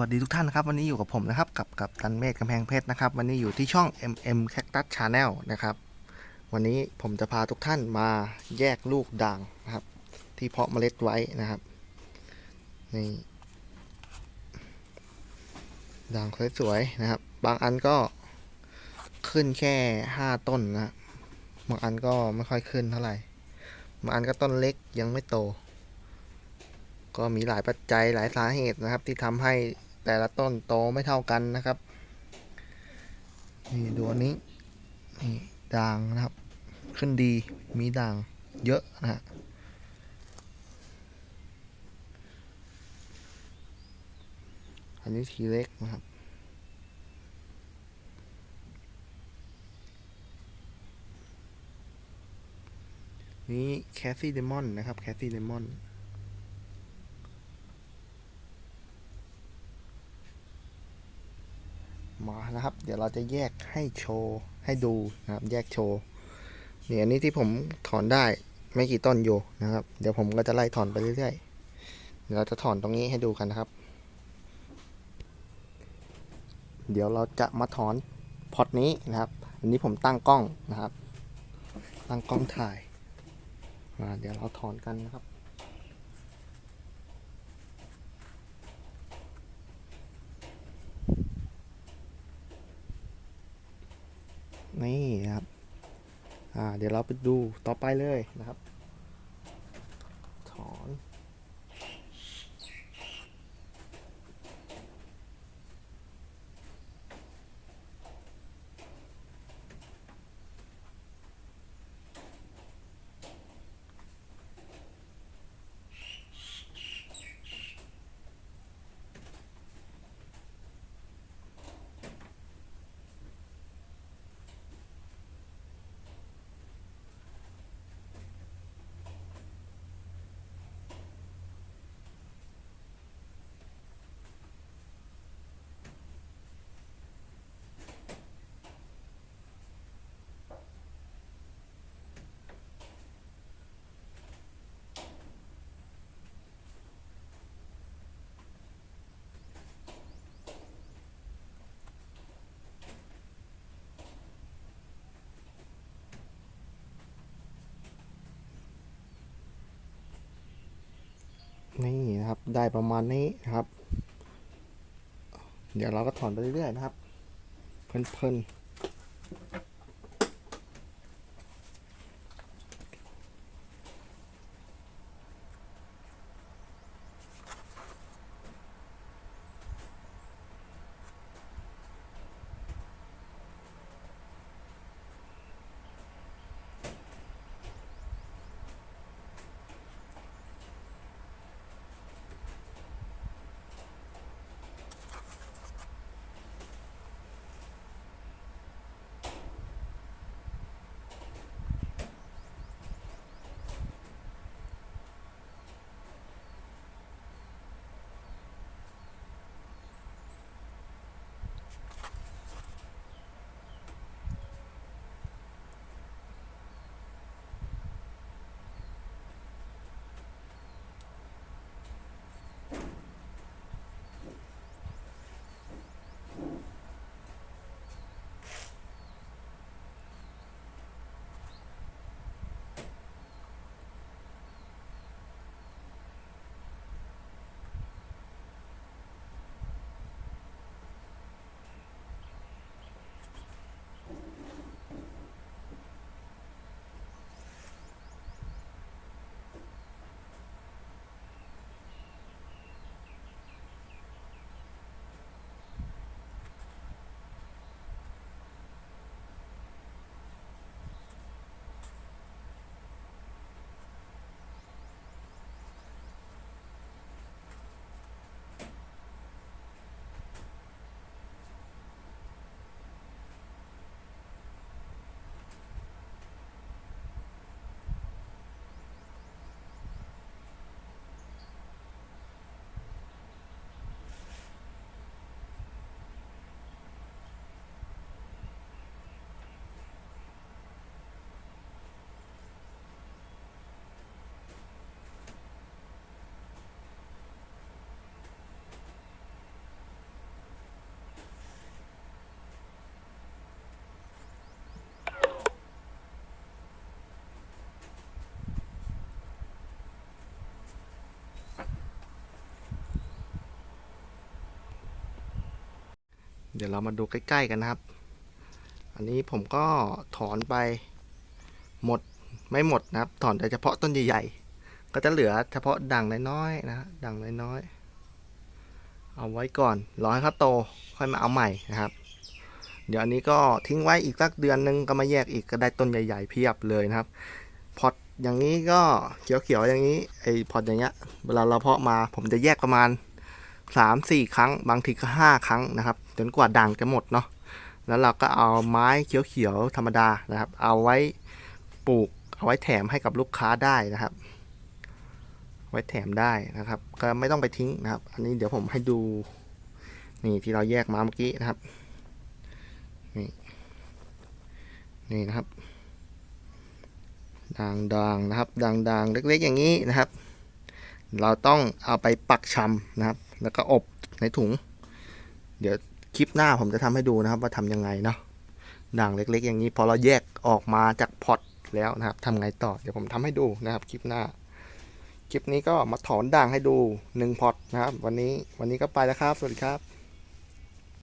วัสดีทุกท่านนะครับ วันนี้อยู่กับผมนะครับ กับกับตันเมฆกำแพงเพชรนะครับ วันนี้อยู่ที่ช่อง MM Cactus Channel นะครับ วันนี้ผมจะพาทุกท่านมาแยกลูกด่างนะครับ ที่เพาะเมล็ดไว้นะครับนี่ด่างสวยๆนะครับ บางอันก็ขึ้นแค่ห้าต้นนะครับบางอันก็ไม่ค่อยขึ้นเท่าไหร่บางอันก็ต้นเล็กยังไม่โตก็มีหลายปัจจัยหลายสาเหตุนะครับ ที่ทำให้ แต่ละต้นโตไม่เท่ากันนะครับนี่ดูอันนี้นี่ด่างนะครับ ขึ้นดีมีด่างเยอะนะฮะอันนี้ทีเล็กนะครับนี่แคสซี่เดมอนนะครับแคสซี่เดมอน มานะครับ เดี๋ยวเราจะแยกให้โชว์ให้ดูนะครับ แยกโชว์นี่อันนี้ที่ผมถอนได้ไม่กี่ต้นอยู่นะครับ เดี๋ยวผมก็จะไล่ถอนไปเรื่อยๆ เดี๋ยวเราจะถอนตรงนี้ให้ดูกันนะครับ เดี๋ยวเราจะมาถอนพอตนี้นะครับ อันนี้ผมตั้งกล้องนะครับ ตั้งกล้องถ่ายเดี๋ยวเราถอนกันนะครับ นี่ครับ อ่า เดี๋ยวเราไปดูต่อไปเลยนะครับ ถอน นี่นะครับ ได้ประมาณนี้นะครับ เดี๋ยวเราก็ถอนไปเรื่อยๆนะครับ เพลิน เดี๋ยวเรามาดูใกล้ ๆ กันนะครับ อันนี้ผมก็ถอนไปหมดไม่หมดนะครับ ถอนแต่เฉพาะต้นใหญ่ๆ ก็จะเหลือเฉพาะด่างน้อยๆนะด่างน้อยๆ เอาไว้ก่อนรอให้เขาโตค่อยมาเอาใหม่นะครับ เดี๋ยวอันนี้ก็ทิ้งไว้อีกสักเดือนนึงก็มาแยกอีกก็ได้ต้นใหญ่ๆเพียบเลยนะครับ พอตอย่างนี้ก็เขียวๆอย่างนี้ไอ้พอตอย่างเงี้ยเวลาเราเพาะมาผมจะแยกประมาณสามสี่ครั้ง บางทีก็ห้าครั้งนะครับ จนกว่าด่างจะหมดเนาะแล้วเราก็เอาไม้เขียวๆธรรมดานะครับ เอาไว้ปลูกเอาไว้แถมให้กับลูกค้าได้นะครับ ไว้แถมได้นะครับ ก็ไม่ต้องไปทิ้งนะครับ อันนี้เดี๋ยวผมให้ดู นี่ที่เราแยกมาเมื่อกี้นะครับ นี่นี่นะครับด่างๆนะครับด่างๆเล็กๆอย่างนี้นะครับ เราต้องเอาไปปักชำนะครับ แล้วก็อบในถุง เดี๋ยว คลิปหน้าผมจะทำให้ดูนะครับ ว่าทำยังไงเนาะด่างเล็ก ๆ อย่างนี้ พอเราแยกออกมาจากพอตแล้วนะครับทำไงต่อเดี๋ยวผมทำให้ดูนะครับ คลิปหน้า คลิปนี้ก็มาถอนด่างให้ดูหนึ่งพอตนะครับ วันนี้วันนี้ก็ไปแล้วครับ สวัสดีครับ